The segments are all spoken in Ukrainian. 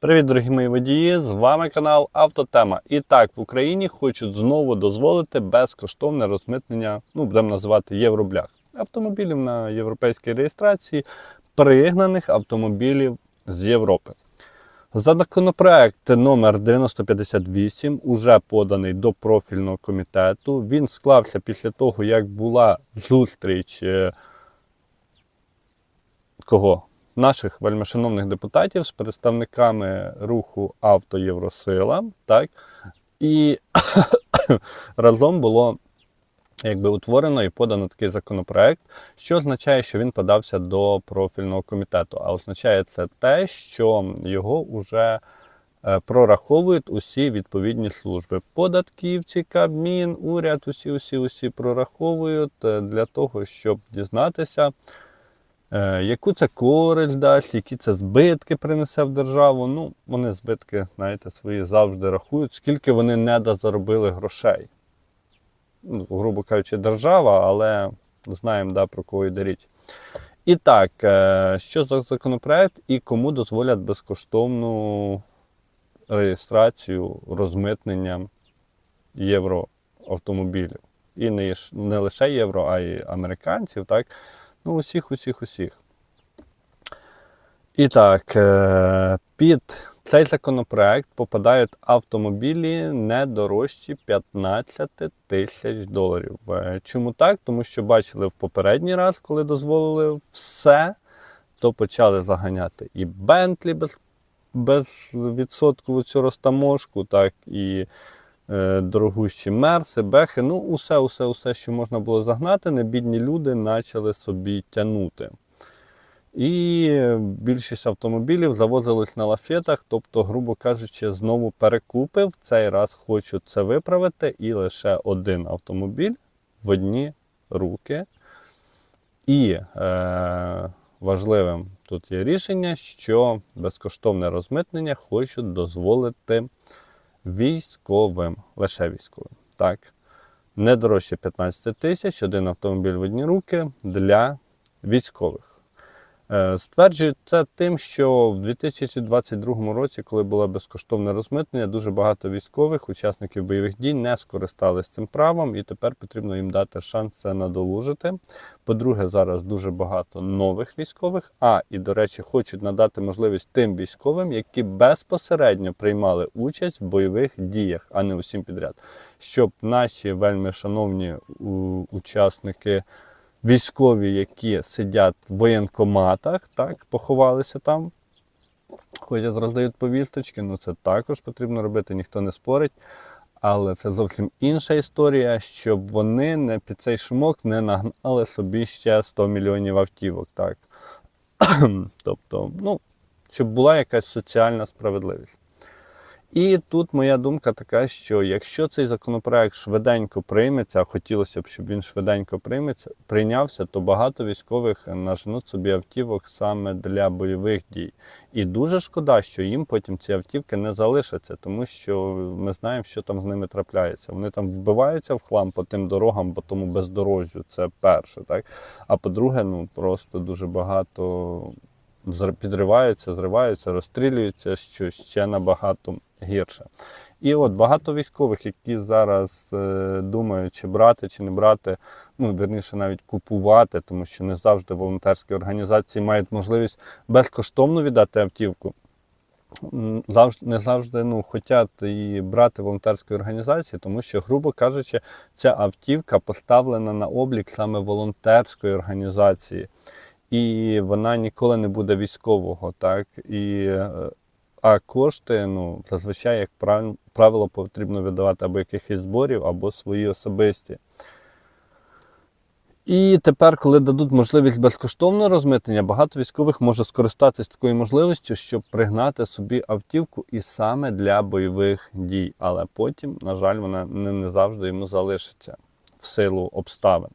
Привіт, дорогі мої водії! З вами канал Автотема. І так, в Україні хочуть знову дозволити безкоштовне розмитнення, ну будемо називати євроблях, автомобілів на європейській реєстрації, пригнаних автомобілів з Європи. Законопроект номер 9058 уже поданий до профільного комітету. Він склався після того, як була зустріч е, кого? Наших вельмишановних депутатів з представниками руху Авто Євросила, так? І разом було якби утворено і подано такий законопроект, що означає, що він подався до профільного комітету. А означає це те, що його вже е, прораховують усі відповідні служби. Податківці, Кабмін, уряд, усі, усі, усі прораховують е, для того, щоб дізнатися. Е, Яку це користь дасть, які це збитки принесе в державу. Ну, вони збитки, знаєте, свої завжди рахують, скільки вони недозаробили грошей. Ну, грубо кажучи, держава, але знаємо, да, про кого йде річ. І так, е, що за законопроект і кому дозволять безкоштовну реєстрацію розмитнення євроавтомобілів. І не, не лише євро, а й американців, так? Ну, усіх, усіх, усіх. І так, е, під цей законопроект попадають автомобілі не дорожчі 15 тисяч доларів. Е, Чому так? Тому що бачили в попередній раз, коли дозволили все, то почали заганяти і Бентлі без, без відсоткову цю розтаможку, так і дорогущі мерси, бехи. Ну, усе, усе, усе, що можна було загнати, небідні люди почали собі тягнути. І більшість автомобілів завозились на лафетах, тобто, грубо кажучи, знову перекупи. В цей раз хочуть це виправити, і лише один автомобіль в одні руки. І е, важливим тут є рішення, що безкоштовне розмитнення хочуть дозволити військовим, лише військовим. Так. Не дорожче 15 тисяч, один автомобіль в одні руки для військових. Е, Стверджують це тим, що в 2022 році, коли було безкоштовне розмитнення, дуже багато військових, учасників бойових дій не скористалися цим правом, і тепер потрібно їм дати шанс це надолужити. По-друге, зараз дуже багато нових військових. А і до речі, хочуть надати можливість тим військовим, які безпосередньо приймали участь в бойових діях, а не усім підряд, щоб наші вельми шановні учасники військові, які сидять в воєнкоматах, так, поховалися там, ходять, роздають повісточки. Ну це також потрібно робити, ніхто не спорить. Але це зовсім інша історія, щоб вони не під цей шумок не нагнали собі ще 100 мільйонів автівок. Так. тобто, ну, щоб була якась соціальна справедливість. І тут моя думка така, що якщо цей законопроект швиденько прийметься, а хотілося б, щоб він швиденько прийметься, прийнявся, то багато військових наженуть собі автівок саме для бойових дій. І дуже шкода, що їм потім ці автівки не залишаться, тому що ми знаємо, що там з ними трапляється. Вони там вбиваються в хлам по тим дорогам, по тому бездорожжю. Це перше, так. А по-друге, ну просто дуже багато підриваються, зриваються, розстрілюються, що ще набагато гірше. І от багато військових, які зараз е, думають, чи брати, чи не брати, ну вірніше навіть купувати, тому що не завжди волонтерські організації мають можливість безкоштовно віддати автівку. Не завжди ну, хочуть і брати волонтерські організації, тому що, грубо кажучи, ця автівка поставлена на облік саме волонтерської організації, і вона ніколи не буде військового, так і е, а кошти, ну, зазвичай, як правило, потрібно видавати або якихось зборів, або свої особисті. І тепер, коли дадуть можливість безкоштовного розмитнення, багато військових може скористатись такою можливістю, щоб пригнати собі автівку і саме для бойових дій. Але потім, на жаль, вона не завжди йому залишиться в силу обставин.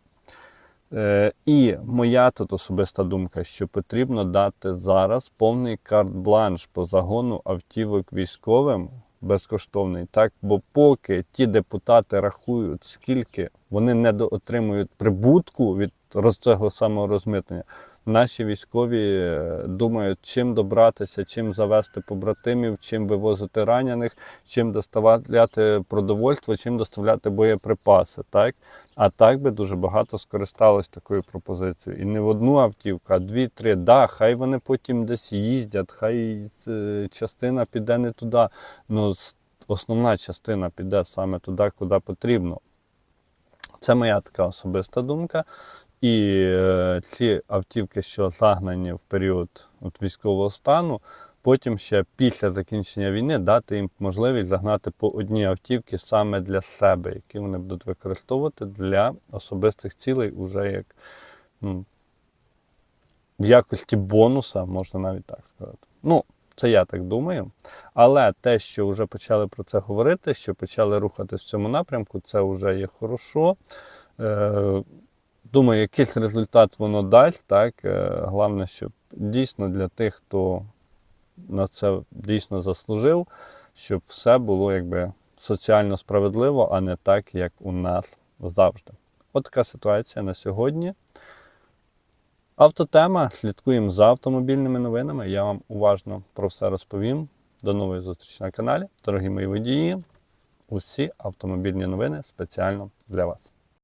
Е, і моя тут особиста думка, що потрібно дати зараз повний карт-бланш по загону автівок військовим безкоштовний, так? Бо поки ті депутати рахують, скільки вони не отримують прибутку від роз- цього самого розмитнення, наші військові е, думають, чим добратися, чим завести побратимів, чим вивозити ранених, чим доставляти продовольство, чим доставляти боєприпаси. Так? А так би дуже багато скористалось такою пропозицією. І не в одну автівку, а дві-три. Да, хай вони потім десь їздять, хай е, частина піде не туди. Ну, основна частина піде саме туди, куди потрібно. Це моя така особиста думка. І е, ці автівки, що загнані в період от, військового стану, потім ще після закінчення війни дати їм можливість загнати по одній автівці саме для себе, які вони будуть використовувати для особистих цілей, уже як ну, в якості бонуса, можна навіть так сказати. Ну, це я так думаю. Але те, що вже почали про це говорити, що почали рухатись в цьому напрямку, це вже є хорошо. Е, думаю, якийсь результат воно дасть. Так? Е, головне, щоб дійсно для тих, хто на це дійсно заслужив, щоб все було якби соціально справедливо, а не так, як у нас завжди. От така ситуація на сьогодні. Автотема. Слідкуємо за автомобільними новинами. Я вам уважно про все розповім. До нової зустрічі на каналі. Дорогі мої водії. Усі автомобільні новини спеціально для вас.